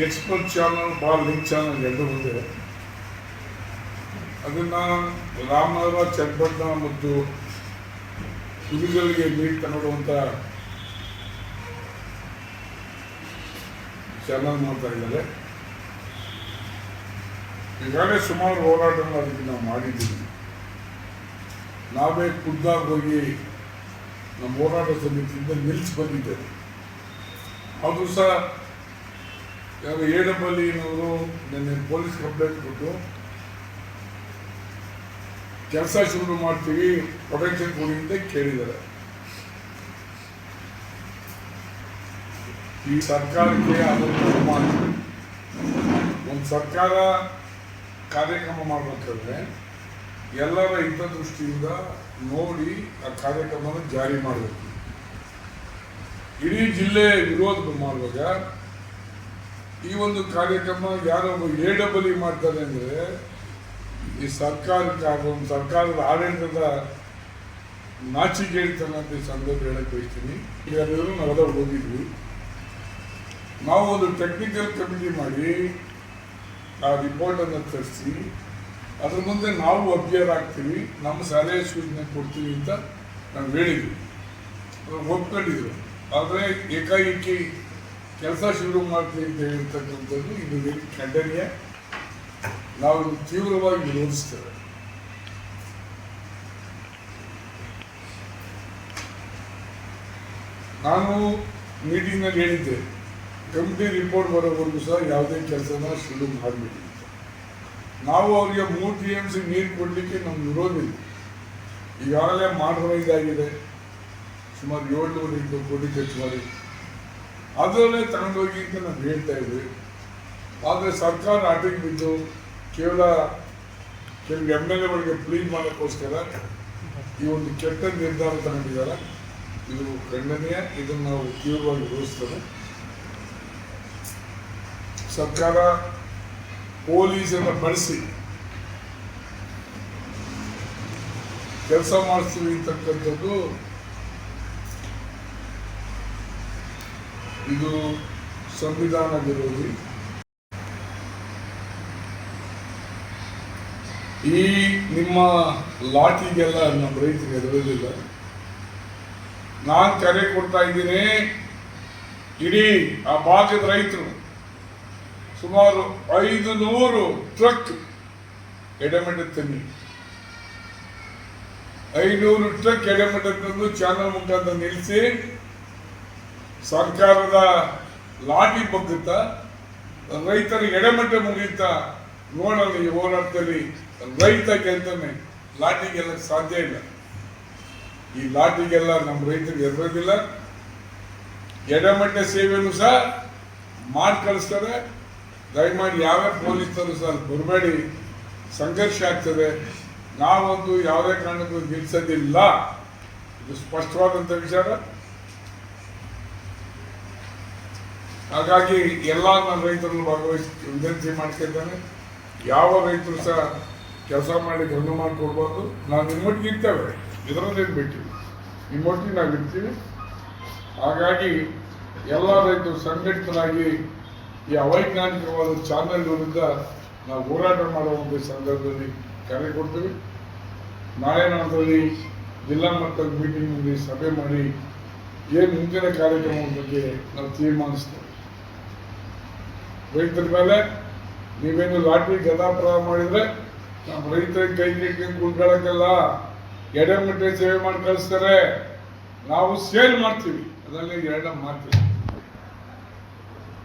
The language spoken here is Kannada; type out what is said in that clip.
ಎಕ್ಸ್ಪರ್ಟ್ ಚಾನಲ್ ಭಾಳ ಲಿಂಕ್ ಚಾನಲ್ ಎರಡು ಮುಂದೆ ಅದನ್ನು ರಾಮನಗರ ಚನ್ನಪಟ್ಟಣ ಮತ್ತು ಕುರಿಗಳಿಗೆ ನೀಡ್ ನೋಡುವಂಥ ಚಾನಲ್ ಮಾಡ್ತಾ ಇದ್ದಾರೆ. ಈಗಾಗಲೇ ಸುಮಾರು ಹೋರಾಟಗಳು ಅದಕ್ಕೆ ನಾವು ಮಾಡಿದ್ದೀವಿ. ನಾವೇ ಖುದ್ದಾಗಿ ಹೋಗಿ ನಮ್ಮ ಹೋರಾಟ ಸಮಿತಿಯಿಂದ ನಿಲ್ಲಿಸಿ ಬಂದಿದ್ದೇವೆ. ಅದು ಸಹ ಯಾವ ಏಡಬಲ್ಲಿನವರು ನಿನ್ನೆ ಪೊಲೀಸ್ ಕಂಪ್ಲೇಂಟ್ ಕೊಟ್ಟು ಕೆಲಸ ಶುರು ಮಾಡ್ತೀವಿ ಪ್ರೊಟೆಕ್ಷನ್ ಕೊಡಿ ಅಂತ ಕೇಳಿದ್ದಾರೆ. ಈ ಸರ್ಕಾರಕ್ಕೆ ಅದನ್ನು ಅವಮಾನ ಒಂದು ಸರ್ಕಾರ ಕಾರ್ಯಕ್ರಮ ಮಾಡಬೇಕಾದ್ರೆ ಎಲ್ಲರ ಹಿತದೃಷ್ಟಿಯಿಂದ ನೋಡಿ ಆ ಕಾರ್ಯಕ್ರಮನ ಜಾರಿ ಮಾಡಬೇಕು. ಇಡೀ ಜಿಲ್ಲೆ ವಿರೋಧ ಮಾಡುವಾಗ ಈ ಒಂದು ಕಾರ್ಯಕ್ರಮ ಯಾರೋ ಡಬಲ್ ಏಡಬಲಿ ಮಾಡ್ತಾರೆ ಅಂದರೆ, ಈ ಸರ್ಕಾರಕ್ಕೆ ಆಗೋ ಒಂದು ಸರ್ಕಾರದ ಆಡಳಿತದ ನಾಚಿಕೆ ಹೇಳ್ತಾನೆ ಅಂತ ಸಂದರ್ಭ ಹೇಳಕ್ಕೆ ಬಯಸ್ತೀನಿ. ಯಾರಾದರೂ ನಾವು ನಾವೆಲ್ಲ ಹೋಗಿದ್ವಿ ನಾವು ಒಂದು ಟೆಕ್ನಿಕಲ್ ಕಮಿಟಿ ಮಾಡಿ, ಆ ರಿಪೋರ್ಟನ್ನು ತರಿಸಿ, ಅದ್ರ ಮುಂದೆ ನಾವು ಅಭ್ಯರ್ ಆಗ್ತೀವಿ ನಮ್ಮ ಸಲಹೆ ಸೂಚನೆ ಕೊಡ್ತೀವಿ ಅಂತ ನಾವು ಹೇಳಿದ್ವಿ. ಒಪ್ಕೊಂಡಿದ್ರು ಆದರೆ ಏಕಾಏಕಿ ಕೆಲಸ ಶುರು ಮಾಡ್ತೀವಿ ಅಂತ ಹೇಳ್ತಕ್ಕಂಥದ್ದು ಇದು ಖಂಡನೀಯ ನಾವು ತೀವ್ರವಾಗಿ ವಿರೋಧಿಸ್ತೇವೆ. ನಾನು ಮೀಟಿಂಗ್ನಲ್ಲಿ ಹೇಳಿದ್ದೆ ಕಮಿಟಿ ರಿಪೋರ್ಟ್ ಬರೋವರೆಗೂ ಸಹ ಯಾವುದೇ ಕೆಲಸನ ಶುರು ಮಾಡಬೇಡಿ ನಾವು ಅವರಿಗೆ ಮೂರು ಟಿ ಎಂ ಸಿ ನೀರು ಕೊಡಲಿಕ್ಕೆ ನಮ್ಗೆ ವಿರೋಧ ಇಲ್ಲ. ಈಗಾಗಲೇ ಮಾಡ್ರೈಸ್ ಆಗಿದೆ ಸುಮಾರು ಏಳ್ನೂರು ಎಂಟು ಕೋಟಿ ಖರ್ಚು ಮಾಡಿ ಅದರಲ್ಲೇ ತಗೊಂಡೋಗಿ ಅಂತ ನಾವು ಹೇಳ್ತಾ ಇದ್ವಿ ಆದರೆ ಸರ್ಕಾರ ಆಟಕ್ಕೆ ಬಿದ್ದು ಕೇವಲ ಕೆಲವು ಎಂ ಎಲ್ ಎಗಳಿಗೆ ಪ್ಲೀಸ್ ಮಾಡೋಕ್ಕೋಸ್ಕರ ಈ ಒಂದು ಕೆಟ್ಟ ನಿರ್ಧಾರ ತಗೊಂಡಿದ್ದಾರೆ. ಇದು ಖಂಡನೀಯ. ಇದನ್ನು ನಾವು ತೀವ್ರವಾಗಿ ವಿರೋಧಿಸ್ತೇವೆ. ಸರ್ಕಾರ ಪೊಲೀಸನ್ನು ಬಳಸಿ ಕೆಲಸ ಮಾಡಿಸ್ತೀವಿ ಅಂತಕ್ಕಂಥದ್ದು ಇದು ಸಂವಿಧಾನ ವಿರೋಧಿ ಈ ನಿಮ್ಮ ಲಾಟಿಗೆಲ್ಲ ನಮ್ಮ ರೈತರಿಗೆ ಎದುರಲಿಲ್ಲ ನಾನು ಕರೆ ಕೊಡ್ತಾ ಇದ್ದೀನಿ. ಇಡೀ ಆ ಭಾಗದ ರೈತರು, ಸುಮಾರು ಐದು ನೂರು ಟ್ರಕ್ ಎಡೆಮೆಂಟ್ ತನ್ನಿ ಐನೂರು ಟ್ರಕ್ ಎಡೆಮೆಂಟ್ ತಂದು ಚಾನಲ್ ಮುಖಾಂತರ ನಿಲ್ಲಿಸಿ ಸರ್ಕಾರದ ಲಾಟಿ ಬಗ್ಗುತ್ತಾ ರೈತರ ಎಡೆಮಟ್ಟೆ ಮುಗಿಯುತ್ತಾ ನೋಡೋಣ ಈ ಹೋರಾಟದಲ್ಲಿ ರೈತ ಗೆಲ್ತಾನೆ ಲಾಟಿ ಸಾಧ್ಯ ಇಲ್ಲ. ಈ ಲಾಟಿಗೆಲ್ಲ ನಮ್ಮ ರೈತರಿಗೆ ಎದುರೋದಿಲ್ಲ. ಎಡೆಮಟ್ಟ ಸೇವೆಯನ್ನು ಸಹ ಮಾಡಿ ಕಳಿಸ್ತಾರೆ ದಯಮಾಡಿ ಯಾವ್ಯಾವ ಪೊಲೀಸರು ಸಹ ಬರಬೇಡಿ. ಸಂಘರ್ಷ ಆಗ್ತದೆ. ನಾವಂತೂ ಯಾವುದೇ ಕಾರಣಕ್ಕೂ ನಿಲ್ಲಿಸೋದಿಲ್ಲ ಇದು ಸ್ಪಷ್ಟವಾದಂಥ ವಿಚಾರ. ಹಾಗಾಗಿ ಎಲ್ಲ ನನ್ನ ರೈತರನ್ನು ಭಾಗವಹಿಸಿ ವಿನಂತಿ ಮಾಡ್ತಿದ್ದೇನೆ. ಯಾವ ರೈತರು ಸಹ ಕೆಲಸ ಮಾಡಿ ಗಮನ ಮಾಡಿಕೊಡ್ಬಾರ್ದು ನಾವು ನಿಮ್ಮೊಟ್ಟಿಗೆ ಇರ್ತೇವೆ. ಇದರಲ್ಲೇನು ಬಿಟ್ಟಿವಿ ನಿಮ್ಮೊಟ್ಟಿಗೆ ನಾವು ಇರ್ತೀವಿ. ಹಾಗಾಗಿ ಎಲ್ಲ ರೈತರು ಸಂಘಟಿತರಾಗಿ ಈ ಅವೈಜ್ಞಾನಿಕವಾದ ಚಾನಲ್ ವಿರುದ್ಧ ನಾವು ಹೋರಾಟ ಮಾಡುವಂಥ ಸಂದರ್ಭದಲ್ಲಿ ಕರೆ ಕೊಡ್ತೀವಿ. ನಾಳೆ ಜಿಲ್ಲಾ ಮಟ್ಟದ ಮೀಟಿಂಗ್ನಲ್ಲಿ ಸಭೆ ಮಾಡಿ ಏನು ಮುಂದಿನ ಕಾರ್ಯಕ್ರಮದ ಬಗ್ಗೆ ನಾವು ತೀರ್ಮಾನಿಸ್ತೇವೆ. ರೈತರ ಮೇಲೆ ನೀವೇನು ಲಾಟ್ರಿ ಗದಾಪ್ರಹ ಮಾಡಿದ್ರೆ ನಮ್ಮ ರೈತರಿಗೆ ಕೈ ಕಟ್ಕೊಂಡು ಕುಳ್ಕೊಳಕ್ಕೆಲ್ಲ ಎಡೆಮಟ್ಟೆ ಸೇವೆ ಮಾಡಿ ಕಳಿಸ್ತಾರೆ. ನಾವು ಸೇಲ್ ಮಾಡ್ತೀವಿ. ಅದರಲ್ಲಿ ಎರಡ ಮಾಡ್ತೀವಿ